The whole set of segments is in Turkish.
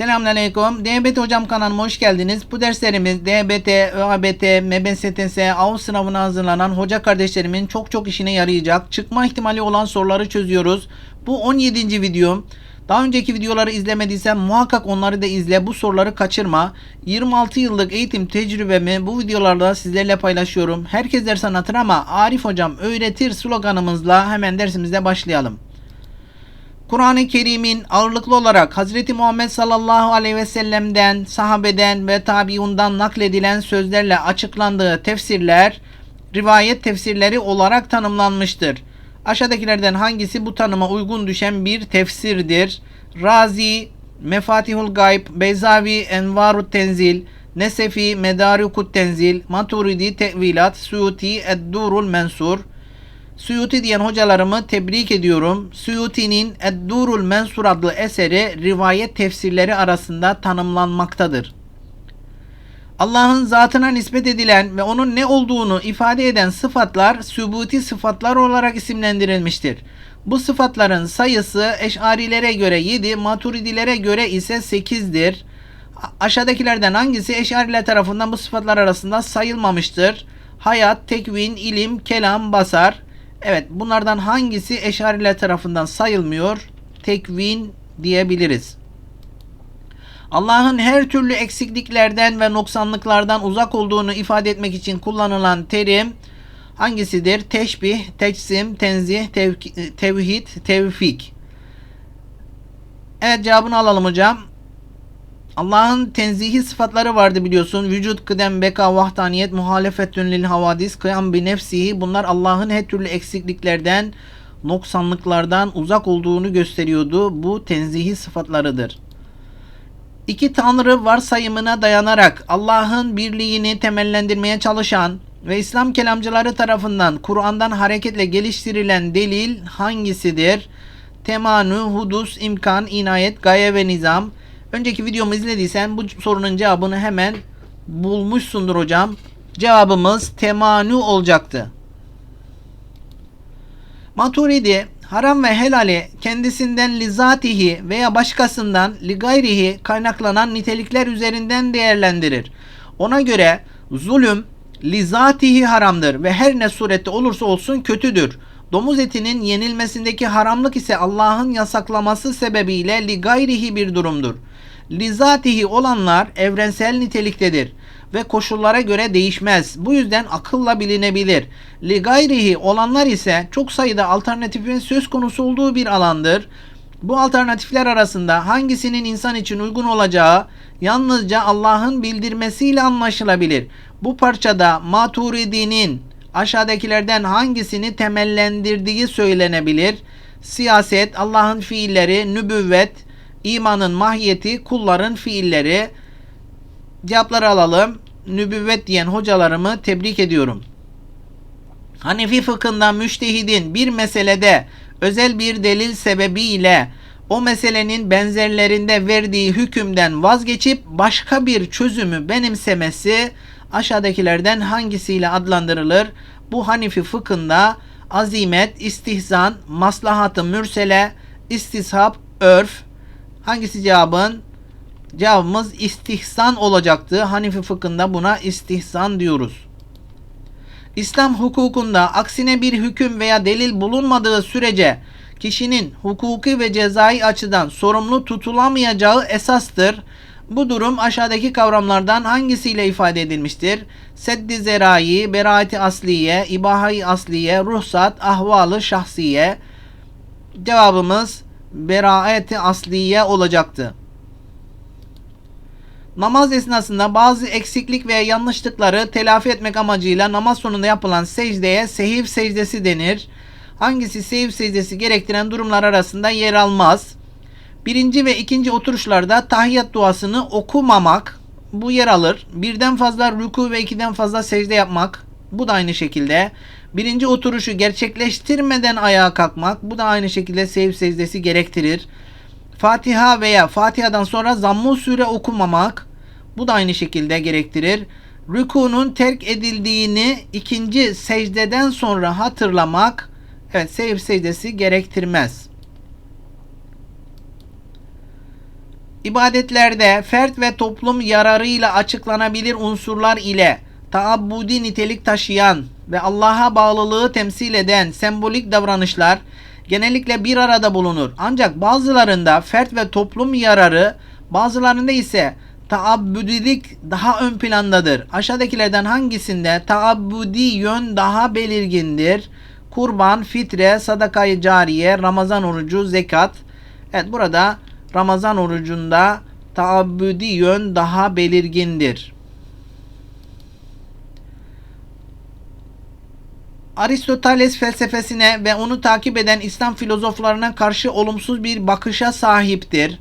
Selamünaleyküm. DBT Hocam kanalıma hoş geldiniz. Bu derslerimiz DBT, ÖABT, MBSTS, AUS sınavına hazırlanan hoca kardeşlerimin çok çok işine yarayacak. Çıkma ihtimali olan soruları çözüyoruz. Bu 17. videom. Daha önceki videoları izlemediysen muhakkak onları da izle. Bu soruları kaçırma. 26 yıllık eğitim tecrübemi bu videolarda sizlerle paylaşıyorum. Herkes ders anlatır ama Arif Hocam öğretir sloganımızla hemen dersimize başlayalım. Kur'an-ı Kerim'in ağırlıklı olarak Hazreti Muhammed sallallahu aleyhi ve sellem'den, sahabeden ve tabiundan nakledilen sözlerle açıklandığı tefsirler, rivayet tefsirleri olarak tanımlanmıştır. Aşağıdakilerden hangisi bu tanıma uygun düşen bir tefsirdir? Razi, Mefatihul Gayb, Beyzavi, Envarut Tenzil, Nesefi, Medarikut Tenzil, Maturidi Tevilat, Suyuti, Eddurul Mensur, Suyuti diyen hocalarımı tebrik ediyorum. Suyuti'nin Eddurul Mensur adlı eseri rivayet tefsirleri arasında tanımlanmaktadır. Allah'ın zatına nispet edilen ve onun ne olduğunu ifade eden sıfatlar sübuti sıfatlar olarak isimlendirilmiştir. Bu sıfatların sayısı eşarilere göre 7, maturidilere göre ise 8'dir. Aşağıdakilerden hangisi eşariler tarafından bu sıfatlar arasında sayılmamıştır? Hayat, tekvin, ilim, kelam, basar. Evet bunlardan hangisi eşariler tarafından sayılmıyor? Tekvin diyebiliriz. Allah'ın her türlü eksikliklerden ve noksanlıklardan uzak olduğunu ifade etmek için kullanılan terim hangisidir? Teşbih, teçsim, tenzih, tevk- tevhid, tevfik. Evet cevabını alalım hocam. Allah'ın tenzihi sıfatları vardı biliyorsun. Vücut, kıdem, beka, vahdaniyet, muhalefetün lil havadis, kıyam bi nefsihi. Bunlar Allah'ın her türlü eksikliklerden, noksanlıklardan uzak olduğunu gösteriyordu. Bu tenzihi sıfatlarıdır. İki tanrı varsayımına dayanarak Allah'ın birliğini temellendirmeye çalışan ve İslam kelamcıları tarafından Kur'an'dan hareketle geliştirilen delil hangisidir? Temanu, hudus, imkan, inayet, gaye ve nizam. Önceki videomu izlediysen bu sorunun cevabını hemen bulmuşsundur hocam. Cevabımız temanu olacaktı. Maturidi haram ve helali kendisinden lizatihi veya başkasından ligayrihi kaynaklanan nitelikler üzerinden değerlendirir. Ona göre zulüm lizatihi haramdır ve her ne surette olursa olsun kötüdür. Domuz etinin yenilmesindeki haramlık ise Allah'ın yasaklaması sebebiyle ligayrihi bir durumdur. Lizatihi olanlar evrensel niteliktedir ve koşullara göre değişmez. Bu yüzden akılla bilinebilir. Li gayrihi olanlar ise çok sayıda alternatifin söz konusu olduğu bir alandır. Bu alternatifler arasında hangisinin insan için uygun olacağı yalnızca Allah'ın bildirmesiyle anlaşılabilir. Bu parçada Maturidi'nin aşağıdakilerden hangisini temellendirdiği söylenebilir. Siyaset, Allah'ın fiilleri, nübüvvet, imanın mahiyeti, kulların fiilleri. Cevapları alalım. Nübüvvet diyen hocalarımı tebrik ediyorum. Hanefi fıkhında müştehidin bir meselede özel bir delil sebebiyle o meselenin benzerlerinde verdiği hükümden vazgeçip başka bir çözümü benimsemesi aşağıdakilerden hangisiyle adlandırılır? Bu Hanefi fıkhında azimet, istihzan, maslahatı mürsele, istishab, örf. Hangisi cevabın? Cevabımız istihsan olacaktı. Hanefi fıkhında buna istihsan diyoruz. İslam hukukunda aksine bir hüküm veya delil bulunmadığı sürece kişinin hukuki ve cezai açıdan sorumlu tutulamayacağı esastır. Bu durum aşağıdaki kavramlardan hangisiyle ifade edilmiştir? Seddi zerai, beraati asliye, ibahai asliye, ruhsat, ahvalı şahsiye. Cevabımız beraati asliye olacaktı. Namaz esnasında bazı eksiklik veya yanlışlıkları telafi etmek amacıyla namaz sonunda yapılan secdeye sehiv secdesi denir. Hangisi sehiv secdesi gerektiren durumlar arasında yer almaz? Birinci ve ikinci oturuşlarda tahiyyat duasını okumamak bu yer alır. Birden fazla ruku ve ikiden fazla secde yapmak bu da aynı şekilde. Birinci oturuşu gerçekleştirmeden ayağa kalkmak bu da aynı şekilde sehiv secdesi gerektirir. Fatiha veya Fatiha'dan sonra zamm-ı sure okumamak bu da aynı şekilde gerektirir. Rükunun terk edildiğini ikinci secdeden sonra hatırlamak evet sehiv secdesi gerektirmez. İbadetlerde fert ve toplum yararıyla açıklanabilir unsurlar ile taabbudi nitelik taşıyan ve Allah'a bağlılığı temsil eden sembolik davranışlar genellikle bir arada bulunur. Ancak bazılarında fert ve toplum yararı, bazılarında ise taabbudilik daha ön plandadır. Aşağıdakilerden hangisinde taabbudi yön daha belirgindir? Kurban, fitre, sadakayı cariye, Ramazan orucu, zekat. Evet burada Ramazan orucunda taabbudi yön daha belirgindir. Aristoteles felsefesine ve onu takip eden İslam filozoflarına karşı olumsuz bir bakışa sahiptir.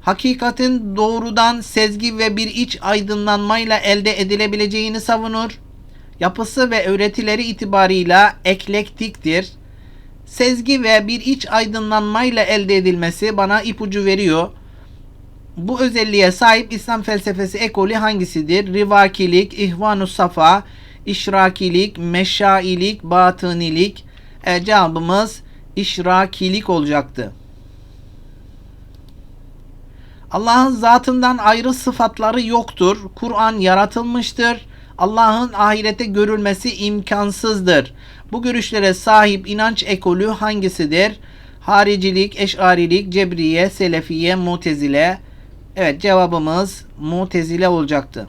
Hakikatin doğrudan sezgi ve bir iç aydınlanmayla elde edilebileceğini savunur. Yapısı ve öğretileri itibarıyla eklektiktir. Sezgi ve bir iç aydınlanmayla elde edilmesi bana ipucu veriyor. Bu özelliğe sahip İslam felsefesi ekolü hangisidir? Rivakilik, İhvanus Safa, İşrakilik, Meşailik, Batınilik. E, cevabımız İşrakilik olacaktı. Allah'ın zatından ayrı sıfatları yoktur. Kur'an yaratılmıştır. Allah'ın ahirete görülmesi imkansızdır. Bu görüşlere sahip inanç ekolü hangisidir? Haricilik, Eş'arilik, Cebriye, Selefiye, Mutezile. Evet cevabımız Mutezile olacaktı.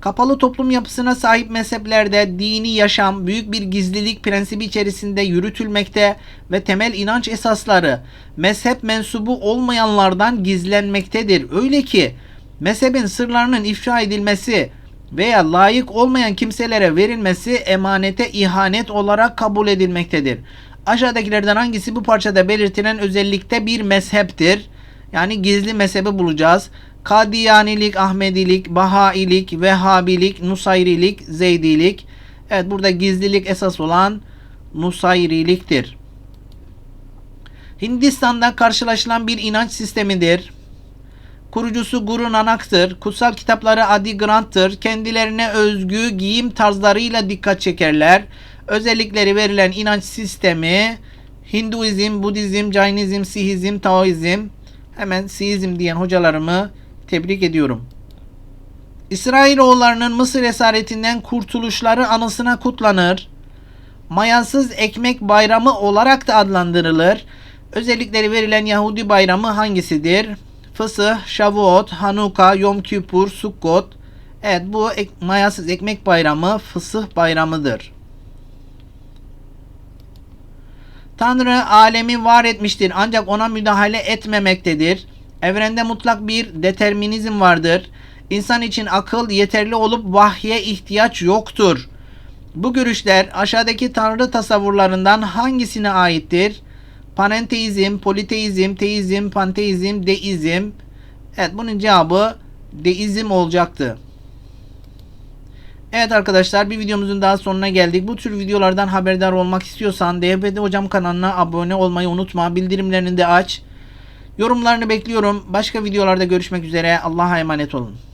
Kapalı toplum yapısına sahip mezheplerde dini yaşam büyük bir gizlilik prensibi içerisinde yürütülmekte ve temel inanç esasları mezhep mensubu olmayanlardan gizlenmektedir. Öyle ki mezhebin sırlarının ifşa edilmesi veya layık olmayan kimselere verilmesi emanete ihanet olarak kabul edilmektedir. Aşağıdakilerden hangisi bu parçada belirtilen özellikte bir mezheptir? Yani gizli mezhebi bulacağız. Kadiyanilik, Ahmedilik, Bahailik, Vehhabilik, Nusayrilik, Zeydilik. Evet burada gizlilik esas olan Nusayriliktir. Hindistan'da karşılaşılan bir inanç sistemidir. Kurucusu Guru Nanak'tır. Kutsal kitapları Adi Grant'tır. Kendilerine özgü giyim tarzlarıyla dikkat çekerler. Özellikleri verilen inanç sistemi Hinduizm, Budizm, Jainizm, Sihizm, Taoizm. Hemen Sihizm diyen hocalarımı tebrik ediyorum. İsrailoğullarının Mısır esaretinden kurtuluşları anısına kutlanır. Mayasız ekmek bayramı olarak da adlandırılır. Özellikleri verilen Yahudi bayramı hangisidir? Fısıh, Şavuot, Hanuka, Yom Kippur, Sukkot. Evet bu ek, mayasız ekmek bayramı fısıh bayramıdır. Tanrı alemi var etmiştir ancak ona müdahale etmemektedir. Evrende mutlak bir determinizm vardır. İnsan için akıl yeterli olup vahye ihtiyaç yoktur. Bu görüşler aşağıdaki tanrı tasavvurlarından hangisine aittir? Panenteizm, politeizm, teizm, panteizm, deizm. Evet bunun cevabı deizm olacaktı. Evet arkadaşlar bir videomuzun daha sonuna geldik. Bu tür videolardan haberdar olmak istiyorsan DHBD Hocam kanalına abone olmayı unutma. Bildirimlerini de aç. Yorumlarını bekliyorum. Başka videolarda görüşmek üzere. Allah'a emanet olun.